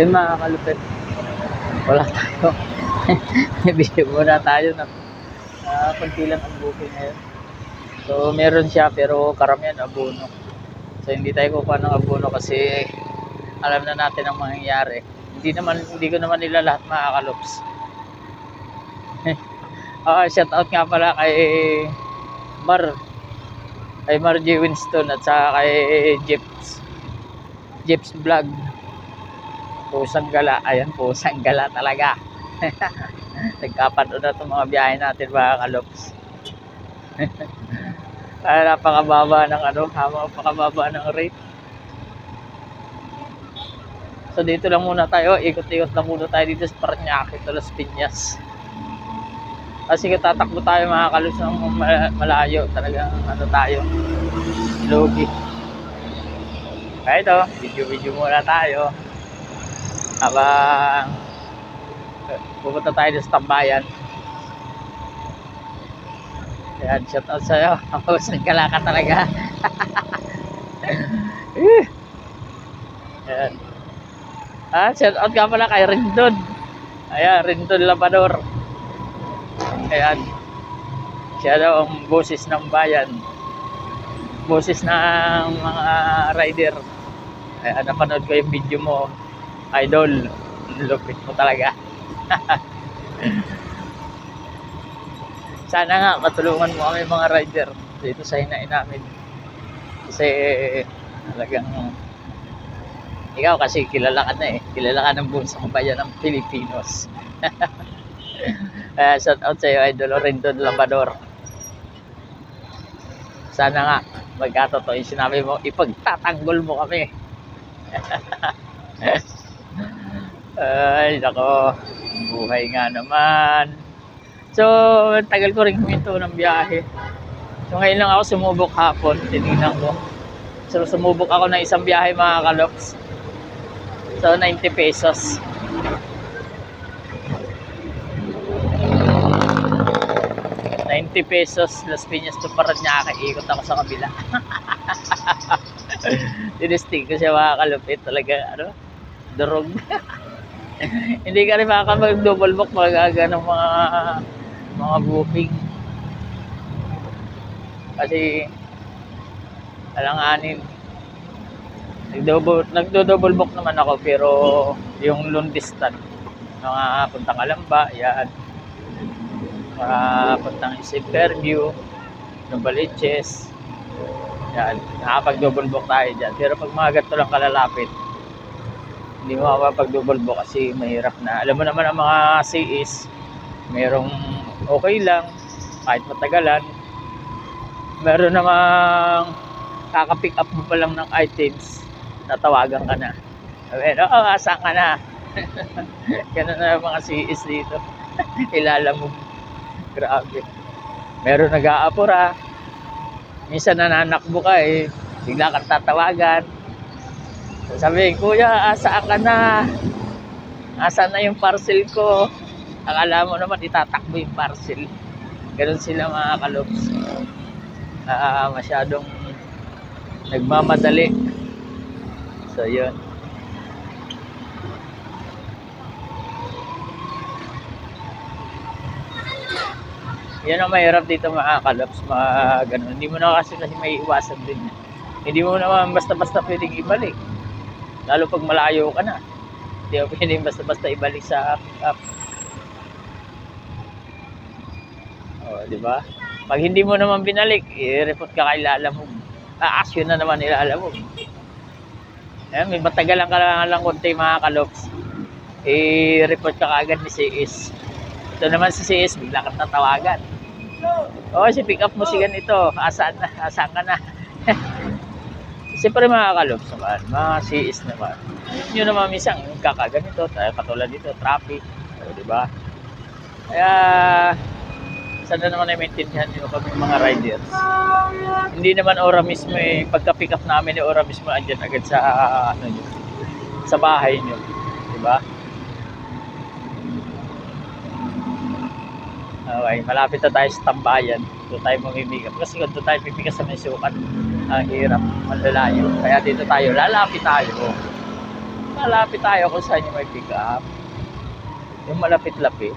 Yun mga kalupit. Wala tayo. Video muna tayo na uh, kunti lang ang booking ngayon. So meron siya pero karamihan abono. So hindi tayo kukuha ng abono kasi alam na natin ang mangyayari. Hindi naman hindi ko naman nila lahat makakalups. Ah, shout out nga pala kay Mar kay Mar J. Winston at saka kay Jeps Jeps Vlog pusang gala. Ayan pusang gala talaga. Nagkapanood na itong mga biyahe natin mga kalops. Kaya napakababa ng ano napakababa ng rate. So dito lang muna tayo. Ikot-ikot lang muna tayo dito sa Paranaque Las Piñas. Kasi kung tatakbo tayo mga kalops ng ma- malayo. Talagang ano tayo logi. Kaya ito video video muna tayo habang pupunta tayo sa tambayan. Ayan, shout out sa'yo. Ako, nagkala ka talaga. Eh. Ayan. Ah, shout out ka pala kay Rindon. Ayan, Rindon Labador. Ayan. Siya daw ang boses ng bayan. Boses ng mga rider. Ayan, napanood ko yung video mo. Idol, lupit mo talaga. Sana nga matulungan mo kami mga rider dito sa hinain namin. Kasi talagang ikaw kasi kilala ka na eh. Kilala ka ng buong bayan ng Pilipinos. uh, shout out sa iyo, Idol Rendon Labador. Sana nga magkatotoo yung sinabi mo, ipagtatanggol mo kami. Ay, nako. Buhay nga naman. So, tagal ko rin huminto ng biyahe. So, ngayon lang ako sumubok hapon. Tinignan ko. So, sumubok ako ng isang biyahe mga kalops. So, 90 pesos. $90 pesos Las Piñas to Paranaque ikot ako sa kabila tinistig ko siya mga kalupit talaga ano durog hindi ka rin makakapag double book magaga ng mga mga booking kasi alanganin. Nagdouble nagdo-double book naman ako pero yung long distance mga puntang Alamba yan. Mga puntang Isip Fairview Novaliches yan. Nakapag double book tayo dyan. Pero pag mga ganito lang kalalapit hindi mo makapag double book kasi mahirap na. Alam mo naman ang mga CEs merong okay lang kahit matagalan. Meron namang kaka-pick up mo pa lang ng items tatawagan ka na. Oo oh, asan ka na? Ganun na mga CEs dito. Kilala mo. Grabe. Meron nag-aapura. Minsan nananakbo ka eh. Bigla kang tatawagan sabi, kuya, asaan ka na? Asan na yung parcel ko? Akala mo naman itatakbo yung parcel. Ganun sila mga kalops. Ah, masyadong nagmamadali. So, yun. Yan ang mahirap dito mga kalops, mga ganun. Hindi mo na kasi kasi may iwasan din. Hindi mo naman basta-basta pwedeng ibalik. Lalo pag malayo ka na. Hindi mo pwedeng basta-basta ibalik sa pick-up. O, di ba? Pag hindi mo naman binalik, i-report ka kay lalamog. A-action na naman ilalamog. Ayan, may matagalan ka lang lang konti mga kalops. I-report ka kaagad ni CS. Ito naman si CS, bigla kang tatawagan. Oo, si pick up mo si ganito. Asaan na? Ka na? Siyempre mga kalops naman, mga CS naman. Yun naman minsan, kakaganito, tayo katulad dito, traffic. O, di ba? Kaya, sana naman ay maintindihan nyo kami mga riders. Hindi naman ora mismo eh, pagka-pick up namin ni ora mismo andyan agad sa, ano nyo, sa bahay nyo. Di ba? Okay, malapit na tayo sa tambayan. Doon tayo mamimigap. Kasi kung doon tayo pipigas sa may sukat, Ang hirap, malalayo. Kaya dito tayo, lalapit tayo. Lalapit tayo kung saan yung may pick up. Yung malapit-lapit.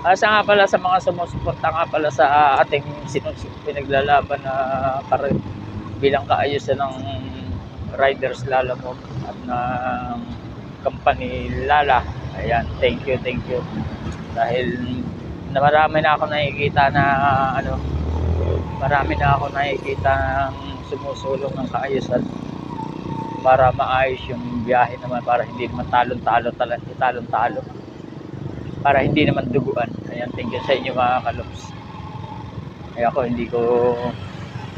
Asa nga pala sa mga sumusuporta nga pala sa ating sinus pinaglalaban na para bilang kaayusan ng riders Lalamove at ng company Lala. Ayan, thank you, thank you. Dahil na marami na ako nakikita na ano, marami na ako nakikita ng sumusulong ng kaayusan para maayos yung biyahe naman para hindi naman talon-talo talon-talo. Para hindi naman duguan. Ayan thank you sa inyo mga kalops. Ay ako hindi ko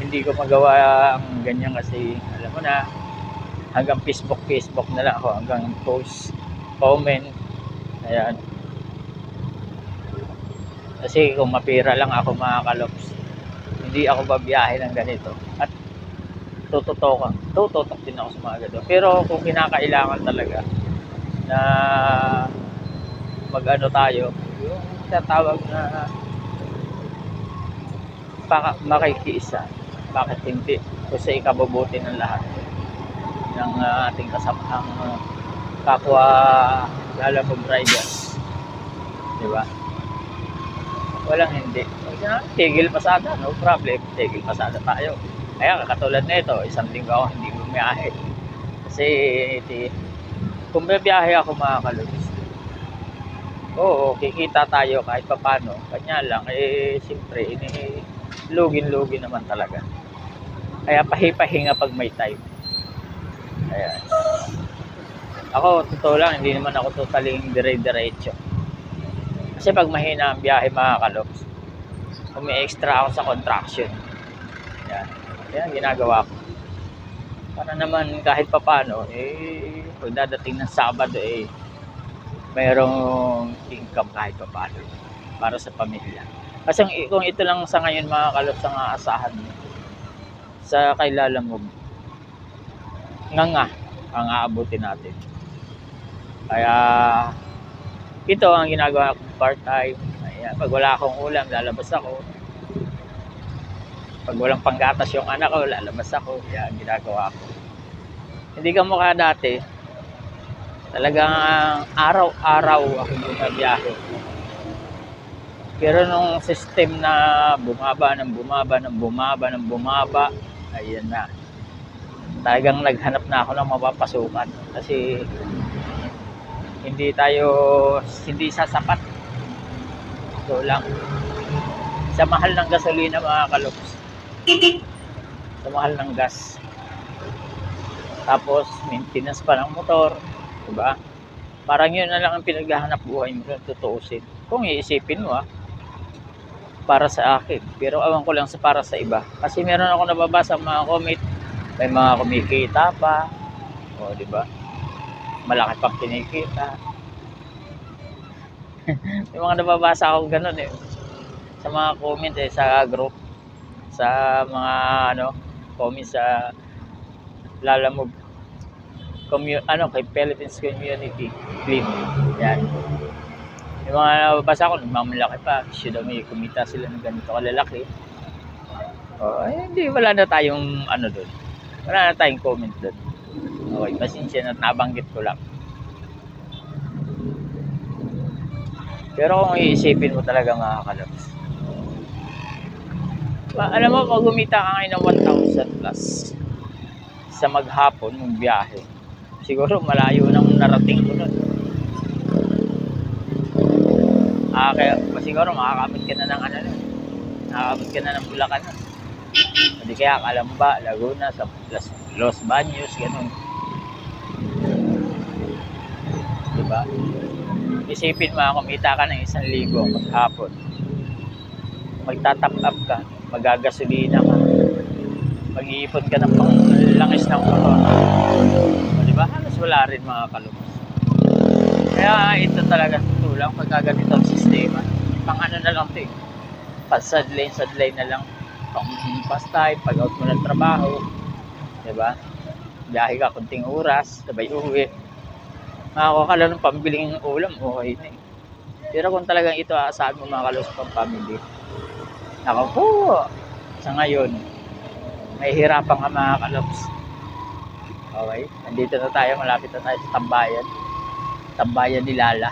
hindi ko magawa ang ganyan kasi alam mo na hanggang Facebook Facebook na lang ako hanggang post comment ayan. Kasi kung mapira lang ako mga kalops hindi ako babiyahe ng ganito. At tututok tututok din ako sa mga ganito. Pero kung kinakailangan talaga na mag-ano tayo yung tatawag na baka makikiisa. Bakit hindi? Kasi ikabubuti ng lahat ng uh, ating kasamang uh, kapwa lalamog riders di ba walang hindi. Tigil pasada no problem. Tigil pasada tayo. Kaya katulad nito isang linggo ako hindi bumiyahe. Kasi iti, kung bibiyahe ako mga kalubis oo kikita tayo kahit papano kanya lang eh siyempre ini lugin-lugin naman talaga. Kaya pahipahinga pag may time. Ayan. Ako totoo lang hindi naman ako totaling dire-diretso kasi pag mahina ang biyahe mga kalops kung may extra ako sa contraction. Yan. Yan ginagawa ko. Para naman kahit papano eh pag dadating ng Sabado eh mayroong income kahit papano para sa pamilya. Kasi kung ito lang sa ngayon mga kalops ang aasahan mo sa kay Lalamog nga nga ang aabutin natin. Kaya ito ang ginagawa ko part-time. Ayan, pag wala akong ulam lalabas ako. Pag walang panggatas yung anak ko lalabas ako. Yan ginagawa ko. Hindi ka mukha dati. Talagang araw-araw ako bumabiyahe pero nung system na bumaba ng bumaba ng bumaba ng bumaba ayan na. Talagang naghanap na ako ng mapapasukan. Kasi hindi tayo hindi sasapat. Ito lang. Sa mahal ng gasolina mga kalops. Sa mahal ng gas. Tapos maintenance pa ng motor diba? Parang yun na lang ang pinaghahanap buhay mo kung tutuusin. Kung iisipin mo ah para sa akin. Pero awan ko lang sa para sa iba. Kasi meron ako nababasa mga comment. May mga kumikita pa. O di ba malaki pang kinikita. May mga nababasa ako ganun eh. Sa mga comment eh sa group. Sa mga ano comment sa lalamog commu- ano kay Philippines Community Clean yan. Yung mga nababasa ko nagmamalaki pa. Daw may kumita sila ng ganito kalalaki. Oh, eh, hindi wala na tayong ano doon wala na tayong comment doon okay pasensya na nabanggit ko lang pero kung iisipin mo talaga mga kalabs alam mo, pag gumita ka ngayon ng 1,000 plus sa maghapon, mong biyahe, siguro malayo nang narating ko nun. Ah, kaya siguro makakamit ka na ng ano nun. Makakamit ka na ng Bulacan nun. Hindi kaya Kalamba, Laguna, sa Los Baños, ganun. Diba? Isipin mo, kumita ka ng isang libo maghapon. Magtatap up ka, magagasolina ka, mag-iipon ka ng panglangis ng motor. O, di ba? Halos wala rin mga kalubos. Kaya ito talaga tulang pagka ganito ang sistema. Pang ano na lang ito eh. Pag sadlane, sadlane na lang. Pang pastime, pag out mo ng trabaho. Di ba? Biyahe ka kunting oras, sabay uwi. Makakuha ka lang ng pambiling ulam, okay na eh. Pero kung talagang ito aasahan mo mga kalus pang family, Nako po. sa ngayon, may hirapan ka mga kalops. Okay, nandito na tayo, malapit na tayo sa tambayan. Tambayan ni Lala.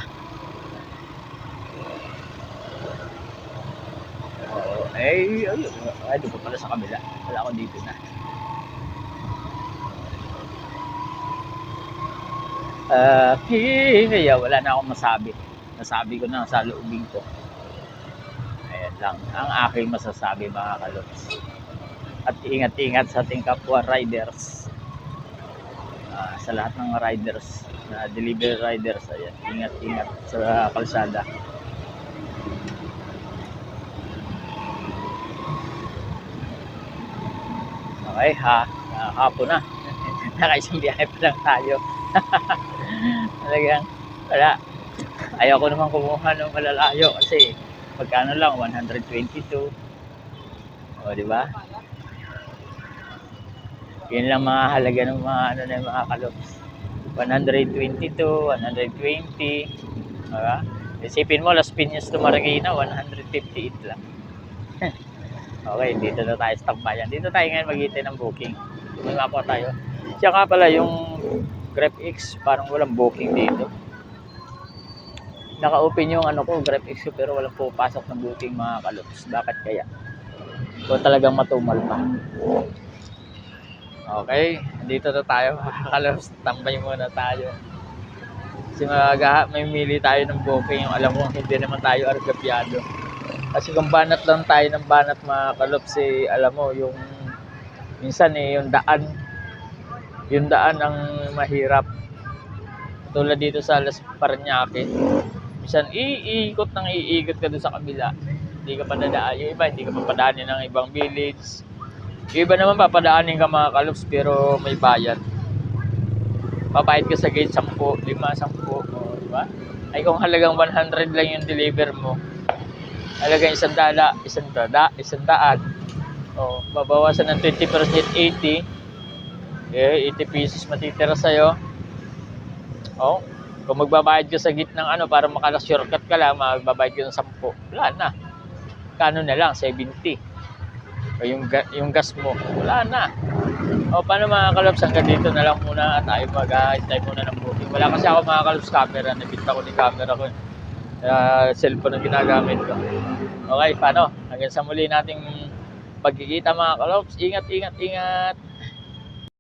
Oo, ay, ay, ay, doon pa pala sa kabila. Wala ako dito na. Ah, kaya wala na akong masabi. Nasabi ko na sa loobing ko. Ayan lang, ang aking masasabi mga kalops. At ingat-ingat sa ating kapwa riders. Ah, sa lahat ng riders, na delivery riders, ayan, ingat-ingat sa kalsada. Okay, ha, ah, hapon na. Nakaisang biyahe pa lang tayo. Talagang, wala. Ayaw ko naman kumuha ng malalayo kasi magkano lang, 122. O, di ba? Yun lang mga halaga ng mga ano na mga kalops. 122, 120. Diba? Isipin mo, Las Piñas to Marikina, 158 lang. okay, dito na tayo sa Tambayan. Dito tayo ngayon maghintay ng booking. Mga po tayo. Siya pala yung GrabX, parang walang booking dito. Naka-open yung ano ko, GrabX ko, pero walang pupasok ng booking mga kalops. Bakit kaya? O talagang matumal pa. Okay, dito na tayo mga kalops. Tambay muna tayo. Kasi mag may mili tayo ng booking yung alam mo hindi naman tayo argabyado. Kasi kung banat lang tayo ng banat mga kalops, eh, alam mo yung minsan eh, yung daan yung daan ang mahirap. Tulad dito sa Las Paranaque. Minsan iikot nang iikot ka doon sa kabila. Hindi ka pa dadaan. Yung iba, hindi ka pa padaanin ng ibang village. Yung iba naman papadaanin ka mga kalops pero may bayad. Papayad ka sa gate 10, 5, 10, o, di ba? Ay kung halagang 100 lang yung deliver mo, halagang isang dala, isang dada, isang daan. O, babawasan ng 20%, 80. Eh, 80 pesos matitira sa'yo. O, kung magbabayad ka sa git ng ano, para makala-shortcut ka lang, magbabayad ka ng 10. Wala na. Kano na lang, 70. O yung, yung gas mo, wala na. O, paano mga kalops, hanggang dito na lang muna tayo mag-hintay muna ng booking. Wala kasi ako mga kalops camera, nabita ko ni camera ko. Uh, cellphone ang ginagamit ko. Okay, paano? Hanggang sa muli nating pagkikita mga kalops. Ingat, ingat, ingat.